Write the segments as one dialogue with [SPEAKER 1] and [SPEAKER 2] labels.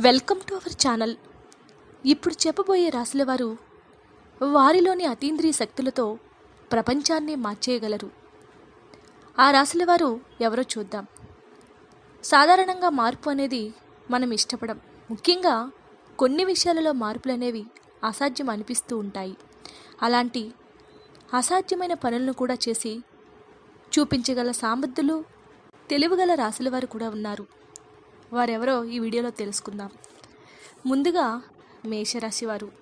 [SPEAKER 1] Welcome to our channel. ఇప్పుడు చెప్పబోయే రాశుల వారు వారిలోని అతీంద్రియ శక్తులతో ప్రపంచాన్ని మార్చేయగలరు. ఆ రాశుల వారు ఎవరో చూద్దాం. సాధారణంగా మార్పు అనేది మనం ఇష్టపడం. ముఖ్యంగా కొన్ని విషయాలలో మార్పులు అనేవి అసాధ్యం అనిపిస్తూ ఉంటాయి. అలాంటి అసాధ్యమైన పనులను కూడా చేసి చూపించగల సామర్థ్యులు తెలివిగల రాశుల వారు కూడా ఉన్నారు. వారెవరో ఈ వీడియోలో తెలుసుకుందాం. ముందుగా మేషరాశి వారు.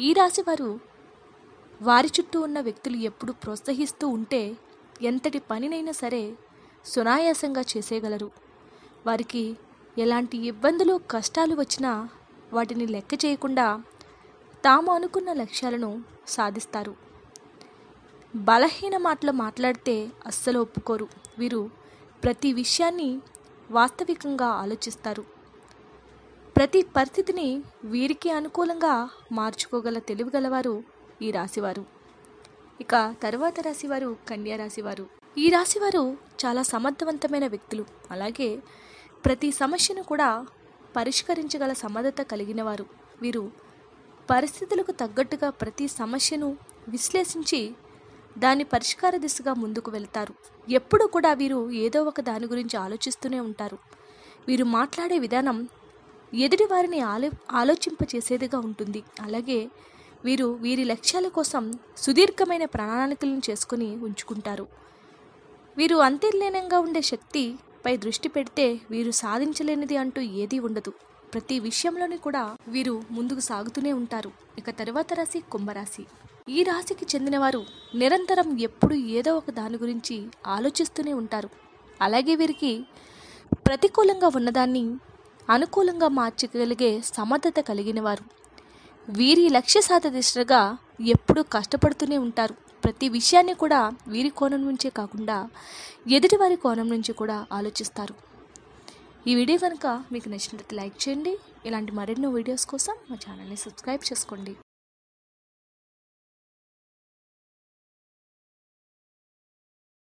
[SPEAKER 1] ఈ రాశి వారు వారి చుట్టూ ఉన్న వ్యక్తులు ఎప్పుడు ప్రోత్సహిస్తూ ఉంటే ఎంతటి పనినైనా సరే సునాయాసంగా చేసేయగలరు. వారికి ఎలాంటి ఇబ్బందులు కష్టాలు వచ్చినా వాటిని లెక్క చేయకుండా తాము అనుకున్న లక్ష్యాలను సాధిస్తారు. బలహీన మాటలు మాట్లాడితే అస్సలు ఒప్పుకోరు. వీరు ప్రతి విషయాన్ని వాస్తవికంగా ఆలోచిస్తారు. ప్రతి పరిస్థితిని వీరికి అనుకూలంగా మార్చుకోగల తెలివిగలవారు ఈ రాశివారు. ఇక తరువాత రాశివారు కన్యా రాశివారు. ఈ రాశివారు చాలా సమర్థవంతమైన వ్యక్తులు. అలాగే ప్రతి సమస్యను కూడా పరిష్కరించగల సమర్థత కలిగిన వారు వీరు పరిస్థితులకు తగ్గట్టుగా ప్రతి సమస్యను విశ్లేషించి దాని పరిష్కార దిశగా ముందుకు వెళ్తారు. ఎప్పుడూ కూడా వీరు ఏదో ఒక దాని గురించి ఆలోచిస్తూనే ఉంటారు. వీరు మాట్లాడే విధానం ఎదుటి వారిని ఆలో ఆలోచింపచేసేదిగా ఉంటుంది. అలాగే వీరు వీరి లక్ష్యాల కోసం సుదీర్ఘమైన ప్రణాళికలను చేసుకుని ఉంచుకుంటారు. వీరు అంతర్లీనంగా ఉండే శక్తిపై దృష్టి పెడితే వీరు సాధించలేనిది అంటూ ఏదీ ఉండదు. ప్రతి విషయంలోని కూడా వీరు ముందుకు సాగుతూనే ఉంటారు. ఇక తరువాత రాశి కుంభరాశి. ఈ రాశికి చెందినవారు నిరంతరం ఎప్పుడు ఏదో ఒక దాని గురించి ఆలోచిస్తూనే ఉంటారు. అలాగే వీరికి ప్రతికూలంగా ఉన్నదాన్ని అనుకూలంగా మార్చగలిగే సమర్థత కలిగిన వారు వీరి లక్ష్య సాధ దిశగా ఎప్పుడూ కష్టపడుతూనే ఉంటారు. ప్రతి విషయాన్ని కూడా వీరి కోణం నుంచే కాకుండా ఎదుటివారి కోణం నుంచి కూడా ఆలోచిస్తారు. ఈ వీడియో కనుక మీకు నచ్చినట్లయితే లైక్ చేయండి. ఇలాంటి మరెన్నో వీడియోస్ కోసం మా ఛానల్ని సబ్స్క్రైబ్ చేసుకోండి.